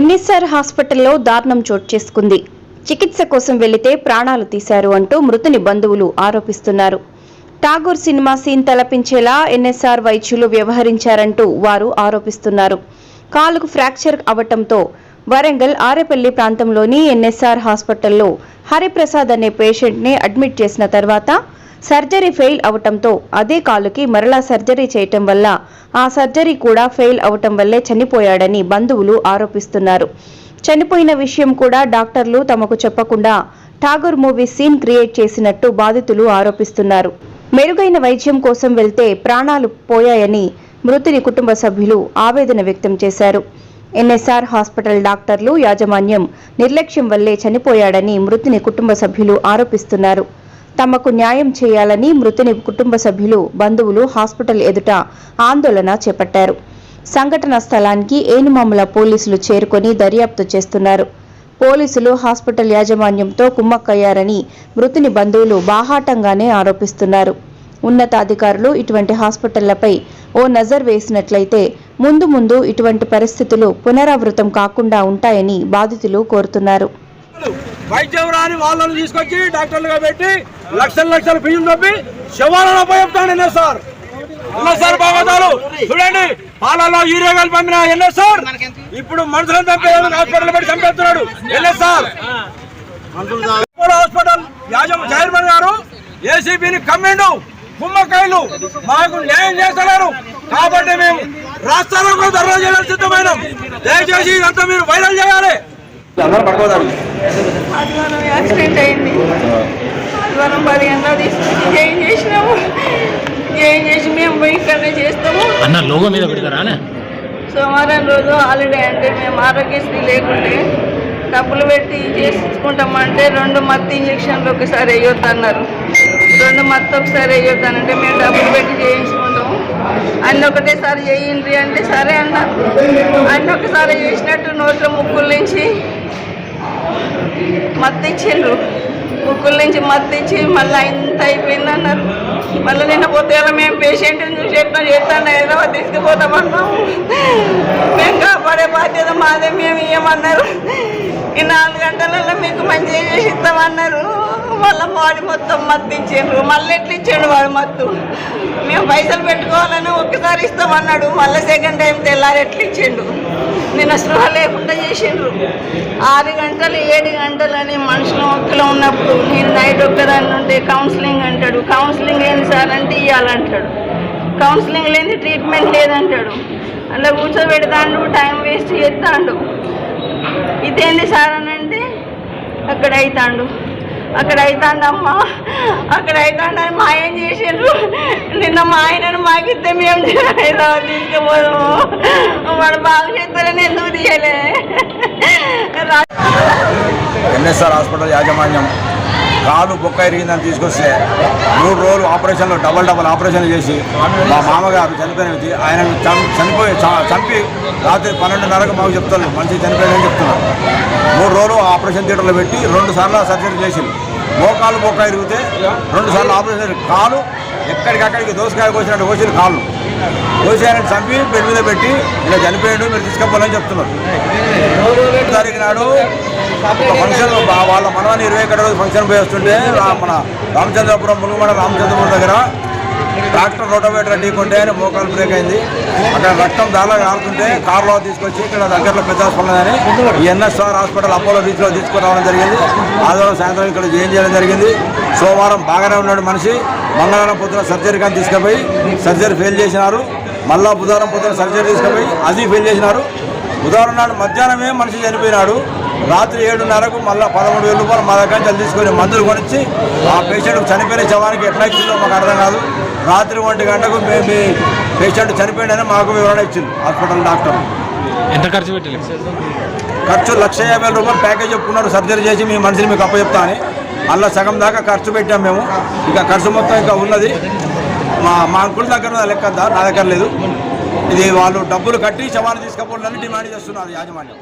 NSR హాస్పిటల్లో దారుణం చోటు చేసుకుంది. చికిత్స కోసం వెళితే ప్రాణాలు తీశారు అంటూ మృతుని బంధువులు ఆరోపిస్తున్నారు. ఠాగూర్ సినిమా సీన్ తలపించేలా ఎన్ఎస్ఆర్ వైద్యులు వ్యవహరించారంటూ వారు ఆరోపిస్తున్నారు. కాలుకు ఫ్రాక్చర్ అవటంతో వరంగల్ ఆరేపల్లి ప్రాంతంలోని ఎన్ఎస్ఆర్ హాస్పిటల్లో హరిప్రసాద్ అనే పేషెంట్ని అడ్మిట్ చేసిన తర్వాత సర్జరీ ఫెయిల్ అవటంతో అదే కాలుకి మరలా సర్జరీ చేయటం వల్ల ఆ సర్జరీ కూడా ఫెయిల్ అవటం వల్లే చనిపోయాడని బంధువులు ఆరోపిస్తున్నారు. చనిపోయిన విషయం కూడా డాక్టర్లు తమకు చెప్పకుండా ఠాగూర్ మూవీ సీన్ క్రియేట్ చేసినట్టు బాధితులు ఆరోపిస్తున్నారు. మెరుగైన వైద్యం కోసం వెళ్తే ప్రాణాలు పోయాయని మృతుని కుటుంబ సభ్యులు ఆవేదన వ్యక్తం చేశారు. ఎన్ఎస్ఆర్ హాస్పిటల్ డాక్టర్లు యాజమాన్యం నిర్లక్ష్యం వల్లే చనిపోయాడని మృతుని కుటుంబ సభ్యులు ఆరోపిస్తున్నారు. తమకు న్యాయం చేయాలని మృతుని కుటుంబ సభ్యులు బంధువులు హాస్పిటల్ ఎదుట ఆందోళన చేపట్టారు. సంఘటన స్థలానికి ఏనుమామల పోలీసులు చేరుకొని దర్యాప్తు చేస్తున్నారు. పోలీసులు హాస్పిటల్ యాజమాన్యంతో కుమ్మక్కయ్యారని మృతుని బంధువులు బాహాటంగానే ఆరోపిస్తున్నారు. ఉన్నతాధికారులు ఇటువంటి హాస్పిటళ్ళపై ఓ నజర్ వేసినట్లయితే ముందు ముందు ఇటువంటి పరిస్థితులు పునరావృతం కాకుండా ఉంటాయని బాధితులు కోరుతున్నారు. వైద్యం రాని వాళ్ళని తీసుకొచ్చి డాక్టర్లుగా పెట్టి లక్షల లక్షల ఫీజులు తప్పి శవాలను ఉపయోగిస్తాను ఎన్ఎస్ఆర్ సార్. బాగోదాలు చూడండి పాలలో యూరియా కలిపి పంపిన ఎన్నో సార్. ఇప్పుడు మనుషులను చంపేయాలని హాస్పిటల్ పెట్టి చంపేస్తున్నాడు ఎన్ఎస్ఆర్ సార్. హాస్పిటల్ యాజమ చైర్మన్ గారు ఏసీబీని కమ్మిండు కుమ్మకాయలు మాకు న్యాయం చేస్తున్నారు కాబట్టి మేము రాష్ట్రాలకు కూడా ధర్నా చేయాలని సిద్ధమైనాం. దయచేసి ఇదంతా మీరు వైరల్ చేయాలి. అందరూ ఆదివారం యాక్సిడెంట్ అయింది. ఆదివారం పది గంటలు తీసుకుని ఏం చేసినాము? ఏం చేసి మేము పోయి ఇక్కడనే చేస్తాము. అన్న లోగో మీద పెడతారా అన్న? సోమవారం రోజు హాలిడే అంటే మేము ఆరోగ్యశ్రీ లేకుంటే డబ్బులు పెట్టి చేసుకుంటామంటే రెండు మత్తు ఇంజక్షన్లు ఒకసారి వేయొద్దు అన్నారు రెండు మత్తు ఒకసారి వేయొద్దు అంటే మేము డబ్బులు పెట్టి చేయించుకుంటాము. అన్ని ఒకటేసారి చేయండి అంటే సరే అన్నారు అన్ని ఒకసారి చేసినట్టు నోట్లో ముక్కుల నుంచి మత్తు ఇచ్చిండ్రు ముక్కుల నుంచి మత్తు ఇచ్చి మళ్ళీ ఇంత అయిపోయింది అన్నారు మళ్ళీ నిన్న పోతే మేము పేషెంట్ని చూసి ఎట్లా చేస్తాను హైదరాబాద్ తీసుకుపోతామన్నాము. మేము కాపాడే బాధ్యత మాదే మేము ఇవ్వమన్నారు ఈ నాలుగు గంటలలో మీకు మంచిగా చేసి ఇస్తామన్నారు. మళ్ళీ వాడి మొత్తం మత్తు ఇచ్చిండ్రు మళ్ళీ ఎట్లా ఇచ్చిండు వాడు మత్తు? మేము పైసలు పెట్టుకోవాలని ఒక్కసారి ఇస్తామన్నాడు. మళ్ళీ సెకండ్ టైం తెల్లారి ఎట్లా ఇచ్చిండు? నిన్న స్పృహ లేకుండా చేసిండ్రు. ఆరు గంటలు ఏడు గంటలు అని మనుషులు ఒక్కలో ఉన్నప్పుడు నేను నైట్ ఒక్కదాన్ని ఉంటే కౌన్సిలింగ్ అంటాడు. కౌన్సిలింగ్ ఏంది సార్ అంటే ఇవ్వాలంటాడు కౌన్సిలింగ్ లేని ట్రీట్మెంట్ లేదంటాడు. అలా కూర్చోబెడతాండు టైం వేస్ట్ చేస్తాడు. ఇదేంటి సార్ అని అంటే అక్కడ అవుతాండు అక్కడ అవుతాండమ్మా అక్కడ అవుతాండని మా ఆయన చేసిండ్రు. నిన్న మా ఆయనను మాకిస్తే మేము హైదరాబాద్ తీసుకుపోదాము. వాడు బాగా చేస్తారని ఎందుకు తీయలే? ఎన్ఎస్ఆర్ హాస్పిటల్ యాజమాన్యం. కాలు బొక్క ఎరిగిందని తీసుకొస్తే మూడు రోజులు ఆపరేషన్లు డబల్ డబల్ ఆపరేషన్లు చేసి మా మామగారు చనిపోయిన వ్యక్తి ఆయన చనిపోయి చ- చంపి రాత్రి పన్నెండున్నరకు మాకు చెప్తున్నాను మనిషి చనిపోయాడని చెప్తున్నాను మూడు రోజులు ఆపరేషన్ థియేటర్లో పెట్టి రెండు సార్లు సర్జరీ చేసింది. మోకాలు బొక్క ఎరిగితే రెండు సార్లు ఆపరేషన్ కాలు ఎక్కడికక్కడికి దోసకాయ కోసినట్టు కోసిన కాళ్ళు. కోసాయని చంపి బెడ్ మీద పెట్టి ఇలా చనిపోయాడు మీరు తీసుకపోవాలని చెప్తున్నారు. తారీఖు నాడు ఫంక్షన్ వాళ్ళ మనవాని ఇరవై ఒకటి రోజు ఫంక్షన్ పోయి వస్తుంటే మన రామచంద్రపురం మునుగొండ రామచంద్రపురం దగ్గర ట్రాక్టర్ రోటోవేటర్ ఢీకొంటే ఆయన మోకాలు బ్రేక్ అయింది. అక్కడ రక్తం దాలా ఆడుతుంటే కారులో తీసుకొచ్చి ఇక్కడ దగ్గరలో పెద్ద హాస్పిటల్ అని ఎన్ఎస్ఆర్ హాస్పిటల్ అపోలో బీచ్లో తీసుకురావడం జరిగింది. ఆదివారం సాయంత్రం ఇక్కడ జాయిన్ చేయడం జరిగింది. సోమవారం బాగానే ఉన్నాడు మనిషి. మంగళవారం పొద్దున సర్జరీ కానీ తీసుకుపోయి సర్జరీ ఫెయిల్ చేసినారు. మళ్ళా బుధవారం పొద్దున సర్జరీ తీసుకుపోయి అది ఫెయిల్ చేసినారు. బుధవారం నాడు మధ్యాహ్నమే మనిషి చనిపోయినాడు. రాత్రి ఏడున్నరకు మళ్ళీ పదమూడు వేల రూపాయలు మా దగ్గర నుంచి తీసుకొని మందులు కొనిచ్చి ఆ పేషెంట్ చనిపోయిన శవానికి ఎట్లా ఇచ్చిందో మాకు అర్థం కాదు. రాత్రి ఒంటి గంటకు మేము మీ పేషెంట్ చనిపోయిందని మాకు వివరణ ఇచ్చింది హాస్పిటల్ డాక్టర్. ఎంత ఖర్చు పెట్టాలి ఖర్చు లక్ష యాభై రూపాయలు ప్యాకేజ్ చెప్పుకున్నారు సర్జరీ చేసి మీ మనిషిని మీకు అప్పచెప్తా అని. అందులో సగం దాకా ఖర్చు పెట్టాం మేము. ఇంకా ఖర్చు మొత్తం ఇంకా ఉన్నది. మా మా అంకుల దగ్గర ఉన్న లెక్క నా దగ్గర లేదు. ఇది వాళ్ళు డబ్బులు కట్టి శవాన్ని తీసుకపోవాలని డిమాండ్ చేస్తున్నారు యాజమాన్యం.